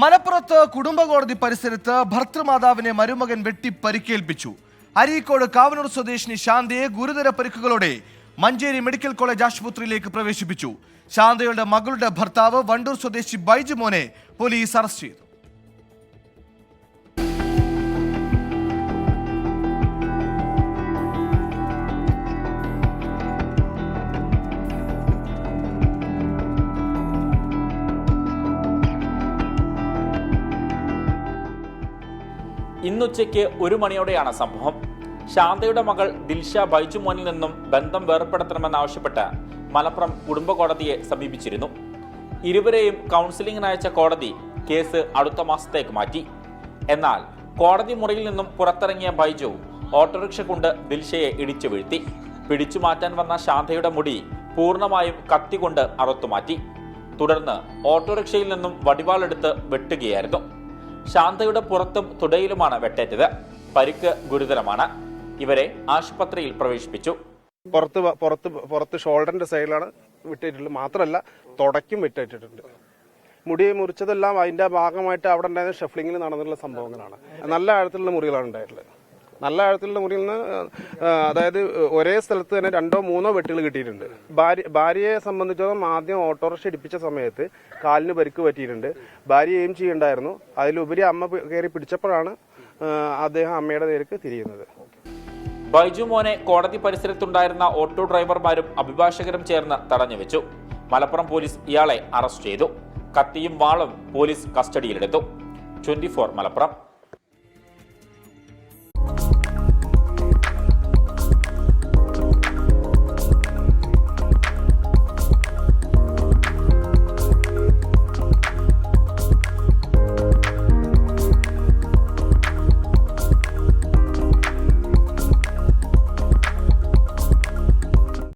മലപ്പുറത്ത് കുടുംബകോടതി പരിസരത്ത് ഭർത്തൃമാതാവിനെ മരുമകൻ വെട്ടി പരിക്കേൽപ്പിച്ചു. അരീക്കോട് കാവനൂർ സ്വദേശിനി ശാന്തയെ ഗുരുതര പരിക്കുകളോടെ മഞ്ചേരി മെഡിക്കൽ കോളേജ് ആശുപത്രിയിലേക്ക് പ്രവേശിപ്പിച്ചു. ശാന്തയുടെ മകളുടെ ഭർത്താവ് വണ്ടൂർ സ്വദേശി ബൈജു മോനെ പോലീസ് അറസ്റ്റ് ചെയ്തു. ഇന്നുച്ചയ്ക്ക് ഒരു മണിയോടെയാണ് സംഭവം. ശാന്തയുടെ മകൾ ദിൽഷ ബൈജുമോനിൽ നിന്നും ബന്ധം വേർപ്പെടുത്തണമെന്നാവശ്യപ്പെട്ട് മലപ്പുറം കുടുംബ കോടതിയെ സമീപിച്ചിരുന്നു. ഇരുവരെയും കൗൺസിലിംഗിന് അയച്ച കോടതി കേസ് അടുത്ത മാസത്തേക്ക് മാറ്റി. എന്നാൽ കോടതി മുറിയിൽ നിന്നും പുറത്തിറങ്ങിയ ബൈജു ഓട്ടോറിക്ഷ കൊണ്ട് ദിൽഷയെ ഇടിച്ചു വീഴ്ത്തി. പിടിച്ചു മാറ്റാൻ വന്ന ശാന്തയുടെ മുടി പൂർണമായും കത്തികൊണ്ട് അറുത്തുമാറ്റി. തുടർന്ന് ഓട്ടോറിക്ഷയിൽ നിന്നും വടിവാളെടുത്ത് വെട്ടുകയായിരുന്നു. ശാന്തയുടെ പുറത്തും തുടയിലുമാണ് വെട്ടേറ്റത്. പരിക്ക് ഗുരുതരമാണ്. ഇവരെ ആശുപത്രിയിൽ പ്രവേശിപ്പിച്ചു. പുറത്ത് പുറത്ത് പുറത്ത് ഷോൾഡറിന്റെ സൈഡിലാണ് വിട്ടേറ്റിട്ടുള്ളത്. മാത്രമല്ല തുടക്കും വിട്ടേറ്റിട്ടുണ്ട്. മുടി മുറിച്ചതെല്ലാം അതിന്റെ ഭാഗമായിട്ട് അവിടെ ഉണ്ടായിരുന്ന ഷെഫ്ലിങ്ങിൽ നടന്നിട്ടുള്ള സംഭവങ്ങളാണ്. നല്ല ആഴത്തിലുള്ള മുറികളാണ് ഉണ്ടായിട്ടുള്ളത്. നല്ല ആഴത്തിലുള്ള മുറിയിൽ നിന്ന് അതായത് ഒരേ സ്ഥലത്ത് തന്നെ രണ്ടോ മൂന്നോ വെട്ടുകൾ കിട്ടിയിട്ടുണ്ട്. ഭാര്യ ഭാര്യയെ സംബന്ധിച്ചോളം ആദ്യം ഓട്ടോറിക്ഷ ഇടിപ്പിച്ച സമയത്ത് കാലിന് പരിക്ക് പറ്റിയിട്ടുണ്ട്. ഭാര്യ എയിം ചെയ്യണ്ടായിരുന്നു. അതിലുപരി അമ്മ കയറി പിടിച്ചപ്പോഴാണ് അദ്ദേഹം അമ്മയുടെ നേർക്ക് തിരിയുന്നത്. ബൈജു മോനെ കോടതി പരിസരത്തുണ്ടായിരുന്ന ഓട്ടോ ഡ്രൈവർമാരും അഭിഭാഷകരും ചേർന്ന് തടഞ്ഞുവെച്ചു മലപ്പുറം പോലീസ് ഇയാളെ അറസ്റ്റ് ചെയ്തു. കത്തിയും വാളും പോലീസ് കസ്റ്റഡിയിലെടുത്തു. ട്വന്റി മലപ്പുറം.